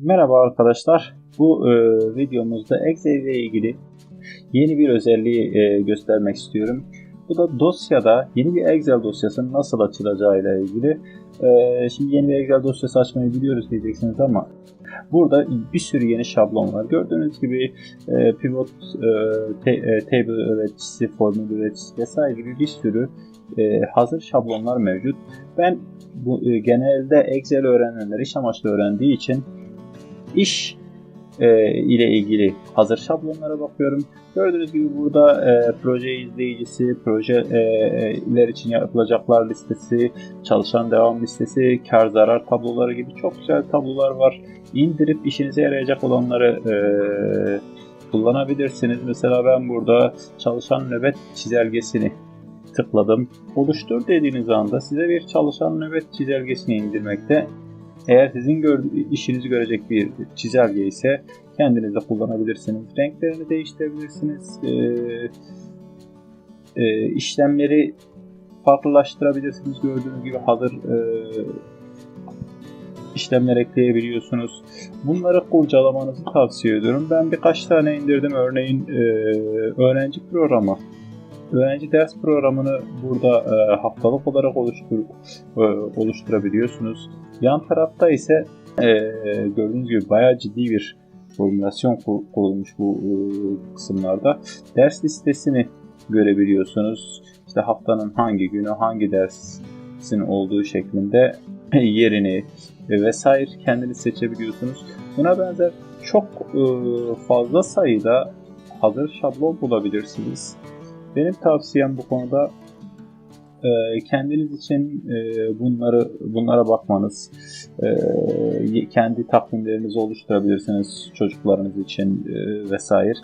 Merhaba arkadaşlar. Bu e, videomuzda Excel ile ilgili yeni bir özelliği e, göstermek istiyorum. Bu da dosyada yeni bir Excel dosyasının nasıl açılacağı ile ilgili. E, şimdi yeni bir Excel dosyası açmayı biliyoruz diyeceksiniz ama burada bir sürü yeni şablon var. Gördüğünüz gibi e, pivot, e, te, e, table üreticisi, formül üreticisi vesaire gibi bir sürü e, hazır şablonlar mevcut. Ben bu e, genelde Excel öğrenenler iş amaçlı öğrendiği için iş e, ile ilgili hazır şablonlara bakıyorum. Gördüğünüz gibi burada e, proje izleyicisi, projeler için yapılacaklar listesi, çalışan devam listesi, kar zarar tabloları gibi çok güzel tablolar var. İndirip işinize yarayacak olanları e, kullanabilirsiniz. Mesela ben burada çalışan nöbet çizelgesini tıkladım. Oluştur dediğiniz anda size bir çalışan nöbet çizelgesini indirmekte eğer sizin işinizi görecek bir çizelge ise kendiniz de kullanabilirsiniz. Renklerini değiştirebilirsiniz. E, e, işlemleri farklılaştırabilirsiniz. Gördüğünüz gibi hazır e, işlemler ekleyebiliyorsunuz. Bunları kurcalamanızı tavsiye ediyorum. Ben birkaç tane indirdim. Örneğin e, öğrenci programı öğrenci ders programını burada e, haftalık olarak oluştur, e, oluşturabiliyorsunuz. Yan tarafta ise e, gördüğünüz gibi bayağı ciddi bir formülasyon kurulmuş bu e, kısımlarda. Ders listesini görebiliyorsunuz. İşte haftanın hangi günü hangi dersin olduğu şeklinde yerini vesaire kendiniz seçebiliyorsunuz. Buna benzer çok e, fazla sayıda hazır şablon bulabilirsiniz. Benim tavsiyem bu konuda e, kendiniz için e, bunları bunlara bakmanız, e, kendi takvimlerinizi oluşturabilirsiniz çocuklarınız için vesaire,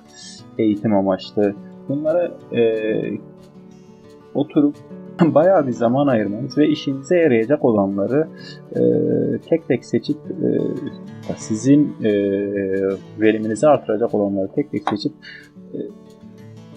eğitim amaçlı. Bunlara oturup bayağı bir zaman ayırmanız ve işinize yarayacak olanları tek tek seçip sizin veriminizi artıracak olanları tek tek seçip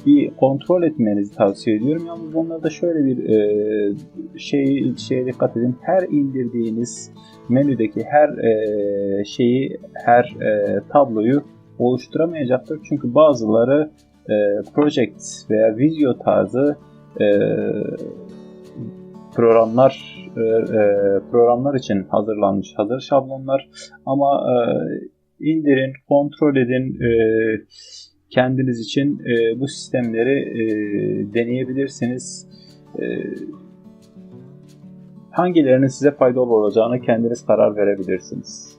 bir kontrol etmenizi tavsiye ediyorum. Yalnız onlarda şöyle bir e, şey şeye dikkat edin. Her indirdiğiniz menüdeki her e, şeyi, her e, tabloyu oluşturamayacaktır. Çünkü bazıları e, project veya video tarzı e, programlar e, e, programlar için hazırlanmış hazır şablonlar ama e, indirin, kontrol edin, e, kendiniz için e, bu sistemleri e, deneyebilirsiniz. E, hangilerinin size faydalı olacağını kendiniz karar verebilirsiniz.